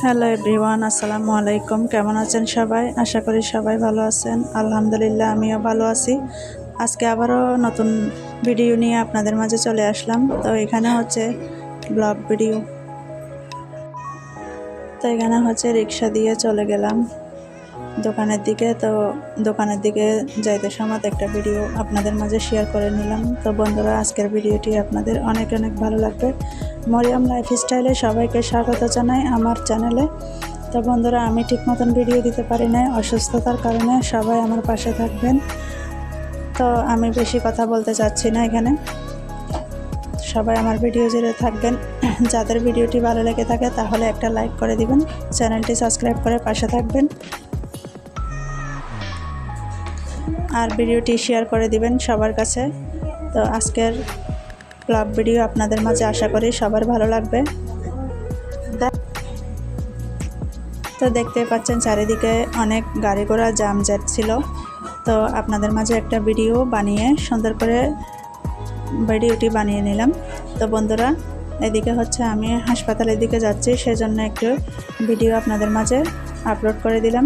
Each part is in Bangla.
হ্যালো এভরিওয়ান আসসালামু আলাইকুম কেমন আছেন সবাই? আশা করি সবাই ভালো আছেন। আলহামদুলিল্লাহ, আমিও ভালো আছি। আজকে আবারও নতুন ভিডিও নিয়ে আপনাদের মাঝে চলে আসলাম। তো এখানে হচ্ছে ব্লগ ভিডিও তো এখানে হচ্ছে রিক্সা দিয়ে চলে গেলাম। দোকানের দিকে, তো দোকানের দিকে যাইতে সময় একটা ভিডিও আপনাদের মাঝে শেয়ার করে নিলাম। তো বন্ধুরা, আজকের ভিডিওটি আপনাদের অনেক অনেক ভালো লাগবে। মরিয়াম লাইফস্টাইলে সবাইকে স্বাগত জানাই আমার চ্যানেলে তো বন্ধুরা, আমি ঠিক মতন ভিডিও দিতে পারি না অসুস্থতার কারণে সবাই আমার পাশে থাকবেন। তো আমি বেশি কথা বলতে চাচ্ছি না এখানে। সবাই আমার ভিডিও জুড়ে থাকবেন। যাদের ভিডিওটি ভালো লেগে থাকে, তাহলে একটা লাইক করে দিবেন। চ্যানেলটি সাবস্ক্রাইব করে পাশে থাকবেন। আর ভিডিওটি শেয়ার করে দিবেন সবার কাছে। তো আজকের ব্লগ ভিডিও আপনাদের মাঝে আশা করি সবার ভালো লাগবে। তো দেখতে পাচ্ছেন চারিদিকে অনেক গাড়ি ঘোড়া জাম জ্যাট ছিল। তো আপনাদের মাঝে একটা ভিডিও বানিয়ে সুন্দর করে ভিডিওটি বানিয়ে নিলাম। তো বন্ধুরা, এদিকে হচ্ছে আমি হাসপাতালের দিকে যাচ্ছি, সেজন্য একটু ভিডিও আপনাদের মাঝে আপলোড করে দিলাম।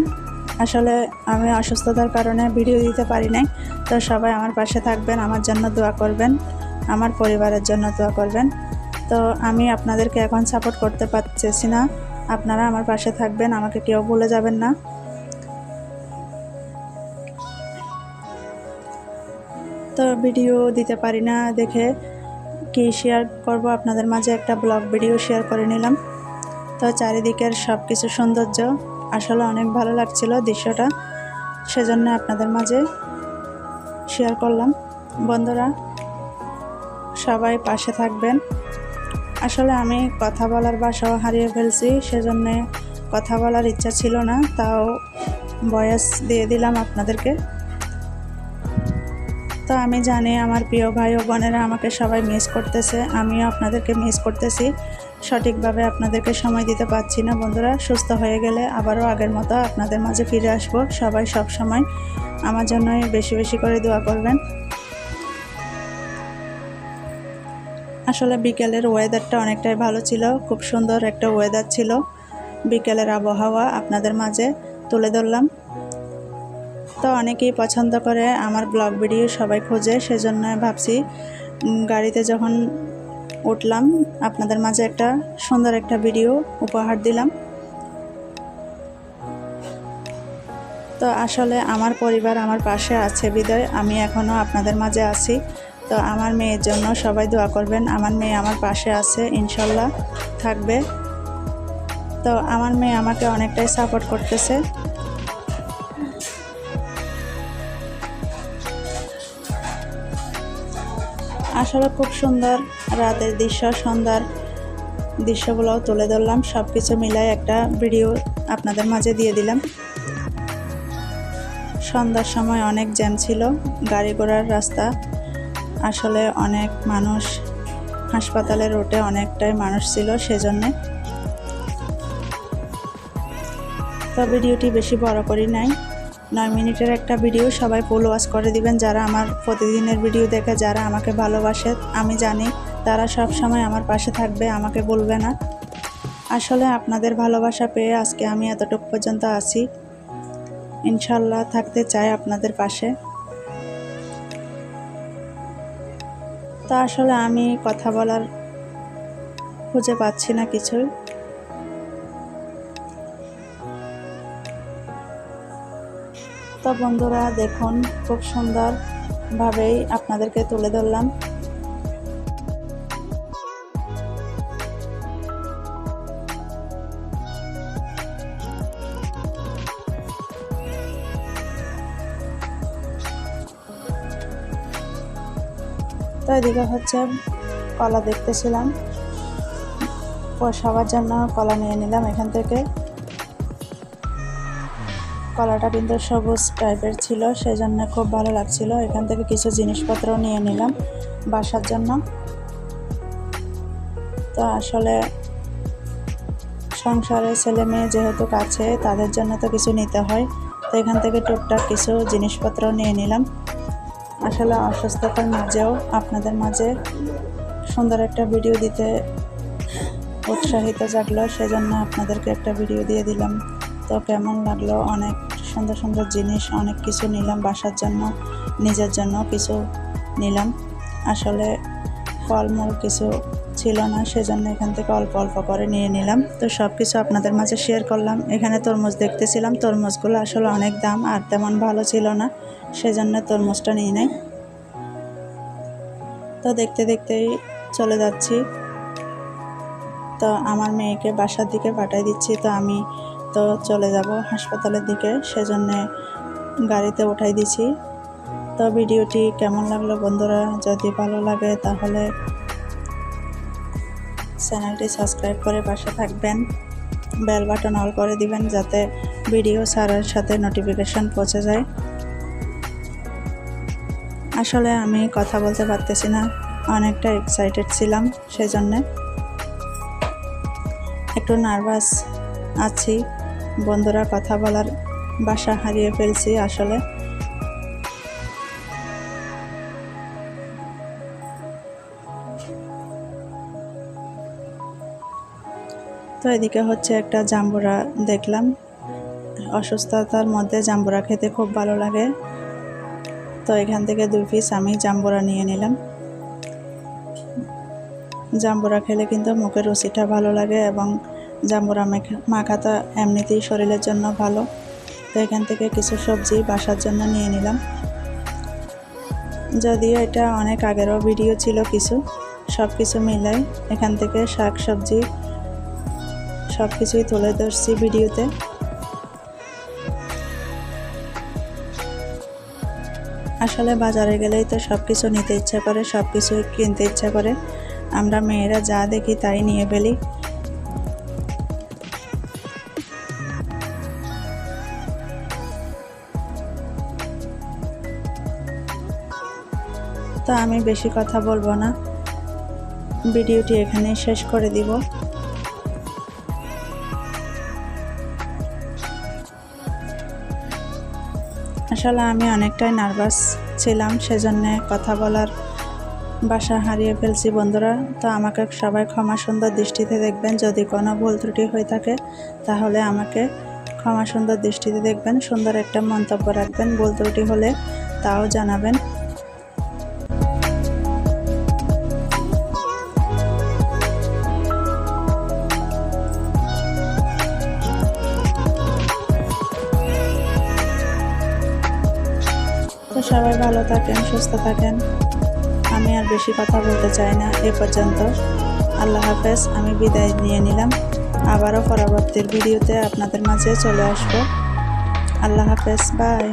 আসলে আমি অসুস্থতার কারণে ভিডিও দিতে পারি নাই। তো সবাই আমার পাশে থাকবেন, আমার জন্য দোয়া করবেন, আমার পরিবারের জন্য দোয়া করবেন। তো আমি আপনাদেরকে এখন সাপোর্ট করতে পারতেছি না। আপনারা আমার পাশে থাকবেন, আমাকে কেউ ভুলে যাবেন না। তো ভিডিও দিতে পারি না দেখে কি শেয়ার করব? আপনাদের মাঝে একটা ব্লগ ভিডিও শেয়ার করে নিলাম। তো চারিদিকের সব কিছু সৌন্দর্য আসলে অনেক ভালো লাগছিল দৃশ্যটা। সেজন্য আপনাদের মাঝে শেয়ার করলাম। বন্ধুরা, সবাই পাশে থাকবেন। আসলে আমি কথা বলার বাসাও হারিয়ে ফেলছি, সেজন্য কথা বলার ইচ্ছা ছিল না, তাও বয়স দিয়ে দিলাম আপনাদেরকে। তো আমি জানি আমার প্রিয় ভাই ও বোনেরা আমাকে সবাই মিস করতেছে। আমিও আপনাদেরকে মিস করতেছি। সঠিকভাবে আপনাদেরকে সময় দিতে পারছি না বন্ধুরা, সুস্থ হয়ে গেলে আবারও আগের মতো আপনাদের মাঝে ফিরে আসব। সবাই সব সময় আমার জন্য বেশি বেশি করে দোয়া করবেন। আসলে বিকেলের ওয়েদারটা অনেকটাই ভালো ছিল, খুব সুন্দর একটা ওয়েদার ছিল। বিকেলের আবহাওয়া আপনাদের মাঝে তুলে ধরলাম। তো অনেকেই পছন্দ করে, আমার ব্লগ ভিডিও সবাই খোঁজে, সেজন্য ভাবছি গাড়িতে যখন উঠলাম, আপনাদের মাঝে একটা সুন্দর একটা ভিডিও উপহার দিলাম। তো আসলে আমার পরিবার আমার পাশে আছে বিদায়, আমি এখনও আপনাদের মাঝে আছি। তো আমার মেয়ের জন্য সবাই দোয়া করবেন, আমার মেয়ে আমার পাশে আছে, ইনশাল্লাহ থাকবে। তো আমার মেয়ে আমাকে অনেকটাই সাপোর্ট করতেছে। আসলে খুব সুন্দর, রাতের দৃশ্য সন্ধ্যার দৃশ্যগুলোও তুলে ধরলাম সব কিছু মিলাই একটা ভিডিও আপনাদের মাঝে দিয়ে দিলাম। সন্ধ্যার সময় অনেক জ্যাম ছিল, গাড়ি ঘোড়ার রাস্তা। আসলে অনেক মানুষ হাসপাতালের রোটে অনেকটাই মানুষ ছিল সেজন্যে। তো ভিডিওটি বেশি বড় করি নাই। নয় মিনিটের একটা ভিডিও সবাই ফুল ওয়াচ করে দিবেন, যারা আমার প্রতিদিনের ভিডিও দেখে, যারা আমাকে ভালোবাসে, আমি জানি তারা সব সময় আমার পাশে থাকবে, আমাকে বলবে না। আসলে আপনাদের ভালোবাসা পেয়ে আজকে আমি এতটুকু পর্যন্ত আছি। ইনশাল্লাহ থাকতে চাই আপনাদের পাশে। তা আসলে আমি কথা বলার খুঁজে পাচ্ছি না কিছুই। তো বন্ধুরা, দেখুন, খুব সুন্দরভাবেই আপনাদেরকে তুলে ধরলাম। তো এদিকে হচ্ছে কলা দেখতেছিলাম। সবার জন্য কলা নিয়ে নিলাম এখান থেকে। কলাটা কিন্তু সবুজ টাইপের ছিল, সেজন্য খুব ভালো লাগছিল। এখান থেকে কিছু জিনিসপত্র নিয়ে নিলাম বাসার জন্য। তো আসলে সংসারে ছেলে মেয়ে যেহেতু কাছে, তাদের জন্য তো কিছু নিতে হয়। তো এখান থেকে টুকটাক কিছু জিনিসপত্র নিয়ে নিলাম। আসলে অসুস্থতার মাঝেও আপনাদের মাঝে সুন্দর একটা ভিডিও দিতে উৎসাহিত জাগলো, সেজন্য আপনাদেরকে একটা ভিডিও দিয়ে দিলাম। তো কেমন লাগল? অনেক সুন্দর সুন্দর জিনিস, অনেক কিছু নিলাম বাসার জন্য, নিজের জন্য কিছু নিলাম। আসলে ফলমূল কিছু ছিল না, সেজন্য এখান থেকে অল্প অল্প করে নিয়ে নিলাম। তো সব কিছু আপনাদের মাঝে শেয়ার করলাম। এখানে তরমুজ দেখতেছিলাম। তরমুজগুলো আসলে অনেক দাম, আর তেমন ভালো ছিল না, সেজন্য তরমুজটা নিয়ে নেই। তো দেখতে দেখতেই চলে যাচ্ছি। তো আমার মেয়েকে বাসার দিকে পাঠাই দিচ্ছি। তো আমি তো চলে যাব হাসপাতালের দিকে, সেজন্যে গাড়িতে উঠাই দিছি। তো ভিডিওটি কেমন লাগল বন্ধুরা? যদি ভালো লাগে তাহলে চ্যানেলটি সাবস্ক্রাইব করে পাশে থাকবেন। বেল বাটন অল করে দিবেন যাতে ভিডিও ছাড়ার সাথে নোটিফিকেশন পৌঁছে যায়। আসলে আমি কথা বলতে পারতেছি না, অনেকটা এক্সাইটেড ছিলাম সেজন্যে। একটু নার্ভাস আছি। বন্ধুরা কথা বলার বাসা হারিয়ে ফেলছি আসলে। তো এদিকে হচ্ছে একটা জাম্বুরা দেখলাম। অসুস্থতার মধ্যে জাম্বুরা খেতে খুব ভালো লাগে। তো এখান থেকে দুই পিস আমি জাম্বুরা নিয়ে নিলাম। জাম্বুরা খেলে কিন্তু মুখের রুচিটা ভালো লাগে এবং জাম্বুরা মেখা তো এমনিতেই শরীরের জন্য ভালো। তো এখান থেকে কিছু সবজি বাসার জন্য নিয়ে নিলাম। যদিও এটা অনেক আগেরও ভিডিও ছিল কিছু সব কিছু মিলাই এখান থেকে শাক, সবজি সব কিছুই তুলে ধরছি ভিডিওতে। আসলে বাজারে গেলেই তো সব কিছু নিতে ইচ্ছা করে সব কিছু কিনতে ইচ্ছা করে। আমরা মেয়েরা যা দেখি তাই নিয়ে ফেলি। তো আমি বেশি কথা বলব না। ভিডিওটি এখানেই শেষ করে দিব। আসলে আমি অনেকটাই নার্ভাস ছিলাম, সেজন্যে কথা বলার বাসা হারিয়ে ফেলছি বন্ধুরা। তো আমাকে সবাই ক্ষমা সুন্দর দৃষ্টিতে দেখবেন। যদি কোনো ভুল ত্রুটি হয়ে থাকে, তাহলে আমাকে ক্ষমা সুন্দর দৃষ্টিতে দেখবেন। সুন্দর একটা মন্তব্য রাখবেন। ভুল ত্রুটি হলে তাও জানাবেন। সবাই ভালো থাকেন, সুস্থ থাকেন। আমি আর বেশি কথা বলতে চাই না, এ পর্যন্ত। আল্লাহ হাফেজ, আমি বিদায় নিয়ে নিলাম। আবারও পরবর্তীর ভিডিওতে আপনাদের মাঝে চলে আসব। আল্লাহ হাফেজ, বাই।